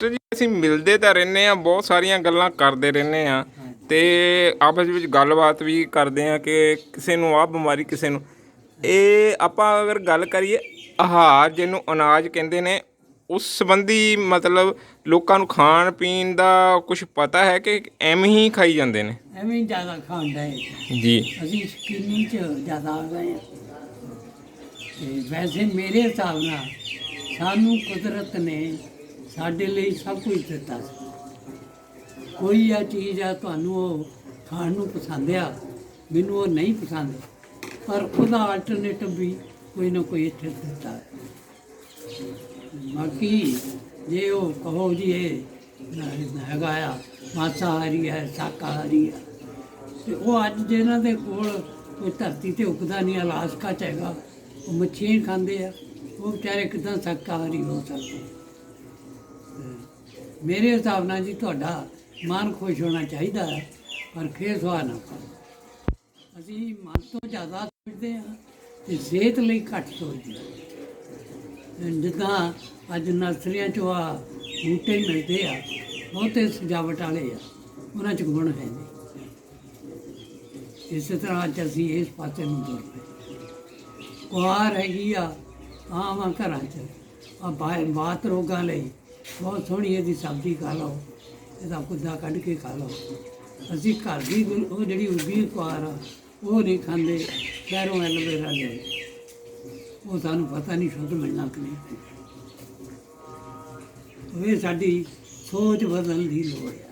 ਤੇ ਜੀ ਅਸੀਂ ਮਿਲਦੇ ਤਾਂ ਰਹਿੰਦੇ ਆ ਬਹੁਤ ਸਾਰੀਆਂ ਗੱਲਾਂ ਕਰਦੇ ਰਹਿੰਦੇ ਆ ਤੇ ਆਪਸ ਵਿੱਚ ਗੱਲਬਾਤ ਵੀ ਕਰਦੇ ਆ ਕਿ ਕਿਸੇ ਨੂੰ ਆਹ ਬਿਮਾਰੀ ਕਿਸੇ ਨੂੰ। ਇਹ ਆਪਾਂ ਅਗਰ ਗੱਲ ਕਰੀਏ ਆਹਾਰ ਜਿਹਨੂੰ ਅਨਾਜ ਕਹਿੰਦੇ ਨੇ ਉਸ ਸੰਬੰਧੀ ਮਤਲਬ ਲੋਕਾਂ ਨੂੰ ਖਾਣ ਪੀਣ ਦਾ ਕੁਝ ਪਤਾ ਹੈ ਕਿ ਐਵੇਂ ਹੀ ਖਾਈ ਜਾਂਦੇ ਨੇ? ਐਵੇਂ ਹੀ ਜ਼ਿਆਦਾ ਖਾਂਦਾ ਹੈ ਜੀ। ਅਸੀਂ ਸ਼ਕੀਨੀ ਚ ਜ਼ਿਆਦਾ ਆ ਗਏ ਹਾਂ। ਤੇ ਵੈਸੇ ਮੇਰੇ ਹਿਸਾਬ ਨਾਲ ਸਾਨੂੰ ਕੁਦਰਤ ਨੇ ਸਾਡੇ ਲਈ ਸਭ ਕੁਝ ਦਿੱਤਾ ਸੀ। ਕੋਈ ਆ ਚੀਜ਼ ਆ ਤੁਹਾਨੂੰ ਉਹ ਖਾਣ ਨੂੰ ਪਸੰਦ ਆ, ਮੈਨੂੰ ਉਹ ਨਹੀਂ ਪਸੰਦ। ਪਰ ਉਹਦਾ ਆਲਟਰਨੇਟਿਵ ਵੀ ਕੋਈ ਨਾ ਕੋਈ ਇੱਥੇ ਦਿੱਤਾ। ਹੈ ਬਾਕੀ ਜੇ ਉਹ ਕਹੋ ਜੀ ਇਹ ਹੈਗਾ ਆ, ਮਾਸਾਹਾਰੀ ਹੈ, ਸ਼ਾਕਾਹਾਰੀ ਹੈ, ਤੇ ਉਹ ਅੱਜ ਜਿਹਨਾਂ ਦੇ ਕੋਲ ਕੋਈ ਧਰਤੀ ਤੇ ਉਗਦਾ ਨਹੀਂ, ਅਲਾਸਕਾ ਚ ਹੈਗਾ, ਉਹ ਮੱਛੀਆਂ ਖਾਂਦੇ ਆ, ਉਹ ਵਿਚਾਰੇ ਕਿਦਾਂ ਸ਼ਾਕਾਹਾਰੀ ਹੋ ਸਕਦੇ? ਮੇਰੇ ਹਿਸਾਬ ਨਾਲ ਜੀ ਤੁਹਾਡਾ ਮਨ ਖੁਸ਼ ਹੋਣਾ ਚਾਹੀਦਾ ਹੈ, ਪਰ ਖੇਸ ਹੋਆ ਨਾ ਕਰੋ। ਅਸੀਂ ਮਨ ਤੋਂ ਜ਼ਿਆਦਾ ਸੋਚਦੇ ਹਾਂ ਤੇ ਸਿਹਤ ਲਈ ਘੱਟ ਸੋਚਦੇ ਹਾਂ। ਜਿੱਦਾਂ ਅੱਜ ਨਰਸਰੀਆਂ ਚੋਂ ਆ ਬੂਟੇ ਮਿਲਦੇ ਆ, ਬਹੁਤੇ ਸਜਾਵਟ ਵਾਲੇ ਆ, ਉਹਨਾਂ ਚ ਗੁਣ ਹੈ ਨਹੀਂ। ਇਸੇ ਤਰ੍ਹਾਂ ਅੱਜ ਅਸੀਂ ਇਸ ਪਾਸੇ ਨੂੰ ਤੁਰ ਪਏ। ਕੁਆਰ ਹੈਗੀ ਆ ਆਮ ਘਰਾਂ ਚ, ਆ ਬਾ- ਬਾਤ ਰੋਗਾਂ ਲਈ ਬਹੁਤ ਸੋਹਣੀ ਇਹਦੀ ਸਬਜ਼ੀ ਖਾ ਲਓ, ਇਹਦਾ ਕੁੱਦਾ ਕੱਢ ਕੇ ਖਾ ਲਓ। ਅਸੀਂ ਘਰ ਦੀ ਗੁਲ- ਉਹ ਜਿਹੜੀ ਉਗੀ ਕੁਆਰ ਆ, ਉਹ ਨਹੀਂ ਖਾਂਦੇ ਸ਼ਹਿਰੋਂ ਐਲੋਵੇਰਾ ਲੈ ਉਹ ਸਾਨੂੰ ਪਤਾ ਨਹੀਂ ਸ਼ੁੱਧ ਮਿਲਣਾ ਕਿ ਨਹੀਂ। ਇਹ ਸਾਡੀ ਸੋਚ ਬਦਲਣ ਦੀ ਲੋੜ ਹੈ।